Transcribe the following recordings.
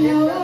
know.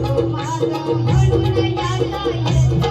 जाता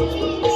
Música